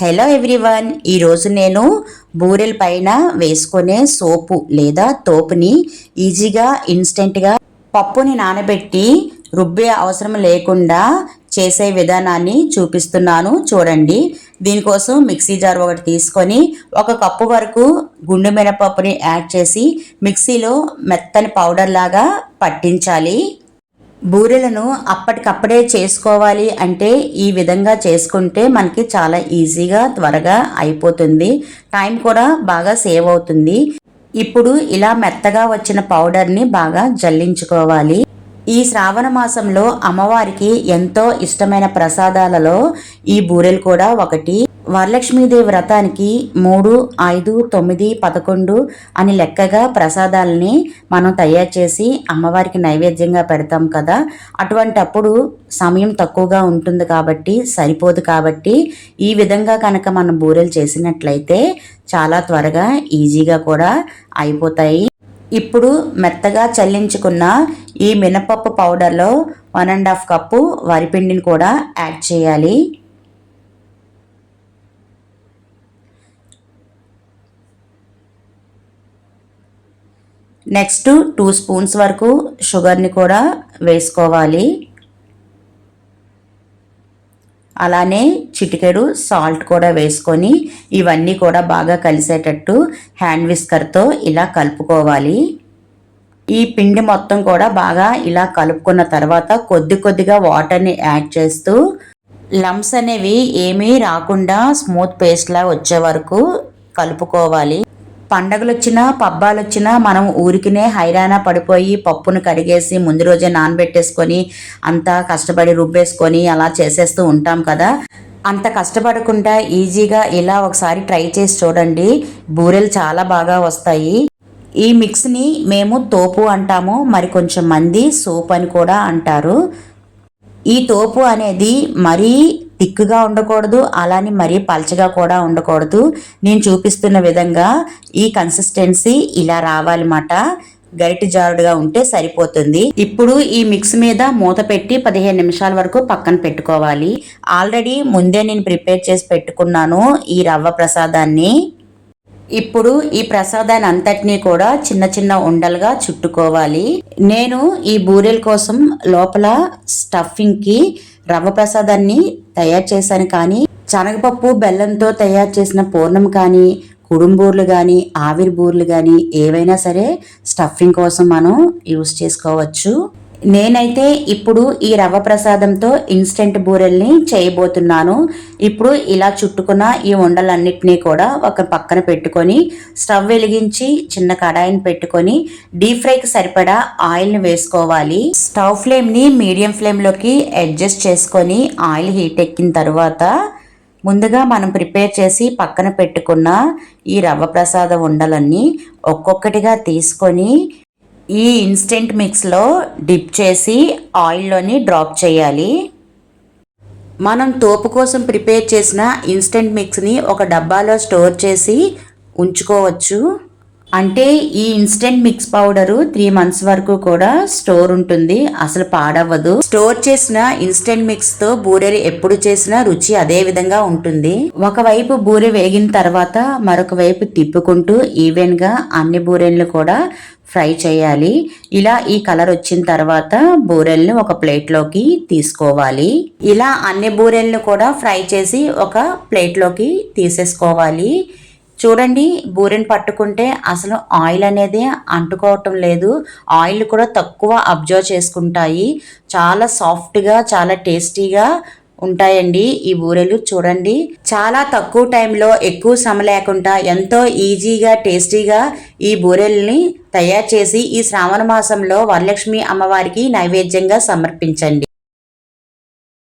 Hello everyone ఈరోజు నేను బూరెల పైన వేసుకునే సోపు లేదా తోపుని ఈజీగా ఇన్స్టెంట్గా పప్పుని నానబెట్టి రుబ్బే అవసరం లేకుండా చేసే విధానాన్ని చూపిస్తున్నాను. చూడండి. దీనికోసం మిక్సీ జార్ ఒకటి తీసుకొని ఒక కప్పు వరకు గుండు మినపప్పుని యాడ్ చేసి మిక్సీలో మెత్తని పౌడర్ లాగా పట్టించాలి. బూరెలను అప్పటికప్పుడే చేసుకోవాలి అంటే ఈ విధంగా చేసుకుంటే మనకి చాలా ఈజీగా త్వరగా అయిపోతుంది. టైం కూడా బాగా సేవ్ అవుతుంది. ఇప్పుడు ఇలా మెత్తగా వచ్చిన పౌడర్ని బాగా జల్లించుకోవాలి. ఈ శ్రావణ మాసంలో అమ్మవారికి ఎంతో ఇష్టమైన ప్రసాదాలలో ఈ బూరెలు కూడా ఒకటి. వరలక్ష్మీదేవి వ్రతానికి మూడు ఐదు తొమ్మిది పదకొండు అని లెక్కగా ప్రసాదాలని మనం తయారు చేసి అమ్మవారికి నైవేద్యంగా పెడతాం కదా. అటువంటప్పుడు సమయం తక్కువగా ఉంటుంది కాబట్టి సరిపోదు కాబట్టి ఈ విధంగా కనుక మనం బూరెలు చేసినట్లయితే చాలా త్వరగా ఈజీగా కూడా అయిపోతాయి. ఇప్పుడు మెత్తగా చల్లించుకున్న ఈ మినపప్పు పౌడర్లో వన్ అండ్ హాఫ్ కప్పు వరిపిండిని కూడా యాడ్ చేయాలి. నెక్స్ట్ టూ స్పూన్స్ వరకు షుగర్ని కూడా వేసుకోవాలి. అలానే చిటికెడు సాల్ట్ కూడా వేసుకొని ఇవన్నీ కూడా బాగా కలిసేటట్టు హ్యాండ్ విస్కర్తో ఇలా కలుపుకోవాలి. ఈ పిండి మొత్తం కూడా బాగా ఇలా కలుపుకున్న తర్వాత కొద్ది కొద్దిగా వాటర్ని యాడ్ చేస్తూ లమ్స్ అనేవి ఏమీ రాకుండా స్మూత్ పేస్ట్లా వచ్చే వరకు కలుపుకోవాలి. పండగలు వచ్చినా పబ్బాలు వచ్చినా మనం ఊరికినే హైరాణ పడిపోయి పప్పును కడిగేసి ముందు రోజే నానబెట్టేసుకొని అంతా కష్టపడి రుబ్బేసుకొని అలా చేసేస్తూ ఉంటాం కదా. అంత కష్టపడకుండా ఈజీగా ఇలా ఒకసారి ట్రై చేసి చూడండి. బూరెలు చాలా బాగా వస్తాయి. ఈ మిక్స్ని మేము తోపు అంటాము మరి కొంచెం మంది సోప్ అని కూడా అంటారు. ఈ తోపు అనేది మరీ థిక్గా ఉండకూడదు అలానే మరీ పల్చగా కూడా ఉండకూడదు. నేను చూపిస్తున్న విధంగా ఈ కన్సిస్టెన్సీ ఇలా రావాలన్నమాట. గరిటి జారుడుగా ఉంటే సరిపోతుంది. ఇప్పుడు ఈ మిక్స్ మీద మూత పెట్టి పదిహేను నిమిషాల వరకు పక్కన పెట్టుకోవాలి. ఆల్రెడీ ముందే నేను ప్రిపేర్ చేసి పెట్టుకున్నాను ఈ రవ్వ ప్రసాదాన్ని. ఇప్పుడు ఈ ప్రసాదాన్ని అంతటినీ కూడా చిన్న చిన్న ఉండలుగా చుట్టుకోవాలి. నేను ఈ బూరెల కోసం లోపల స్టఫింగ్కి రవ్వ ప్రసాదాన్ని తయారు చేశాను కానీ శనగపప్పు బెల్లంతో తయారు చేసిన పూర్ణం కానీ కుడుంబూర్లు కానీ ఆవిరి బూర్లు కానీ ఏవైనా సరే స్టఫింగ్ కోసం మనం యూస్ చేసుకోవచ్చు. నేనైతే ఇప్పుడు ఈ రవ్వ ప్రసాదంతో ఇన్స్టెంట్ బూరెల్ని చేయబోతున్నాను. ఇప్పుడు ఇలా చుట్టుకున్న ఈ ఉండలన్నిటినీ కూడా ఒక పక్కన పెట్టుకొని స్టవ్ వెలిగించి చిన్న కడాయిని పెట్టుకొని డీప్ ఫ్రైకి సరిపడా ఆయిల్ని వేసుకోవాలి. స్టవ్ ఫ్లేమ్ని మీడియం ఫ్లేమ్లోకి అడ్జస్ట్ చేసుకొని ఆయిల్ హీట్ ఎక్కిన తర్వాత ముందుగా మనం ప్రిపేర్ చేసి పక్కన పెట్టుకున్న ఈ రవ్వ ప్రసాద ఉండలన్నీ ఒక్కొక్కటిగా తీసుకొని ఈ ఇన్స్టెంట్ మిక్స్లో డిప్ చేసి ఆయిల్లోని డ్రాప్ చేయాలి. మనం తోపు కోసం ప్రిపేర్ చేసిన ఇన్స్టెంట్ మిక్స్ని ఒక డబ్బాలో స్టోర్ చేసి ఉంచుకోవచ్చు. అంటే ఈ instant mix powder three months వరకు కూడా స్టోర్ ఉంటుంది. అసలు పాడవ్వదు. స్టోర్ చేసిన ఇన్స్టెంట్ మిక్స్తో బూరెలు ఎప్పుడు చేసినా రుచి అదే విధంగా ఉంటుంది. ఒకవైపు బూరె వేగిన తర్వాత మరొక వైపు తిప్పుకుంటూ ఈవెన్గా అన్ని బూరెలను కూడా ఫ్రై చేయాలి. ఇలా ఈ కలర్ వచ్చిన తర్వాత బూరెల్ని ఒక ప్లేట్లోకి తీసుకోవాలి. ఇలా అన్ని బూరెలను కూడా ఫ్రై చేసి ఒక ప్లేట్లోకి తీసేసుకోవాలి. చూడండి బూరెని పట్టుకుంటే అసలు ఆయిల్ అనేది అంటుకోవటం లేదు. ఆయిల్ కూడా తక్కువ అబ్జర్వ్ చేసుకుంటాయి. చాలా సాఫ్ట్గా చాలా టేస్టీగా ఉంటాయండి ఈ బూరెలు. చూడండి చాలా తక్కువ టైంలో ఎక్కువ శ్రమ లేకుండా ఎంతో ఈజీగా టేస్టీగా ఈ బూరెల్ని తయారు చేసి ఈ శ్రావణ మాసంలో వరలక్ష్మి అమ్మవారికి నైవేద్యంగా సమర్పించండి.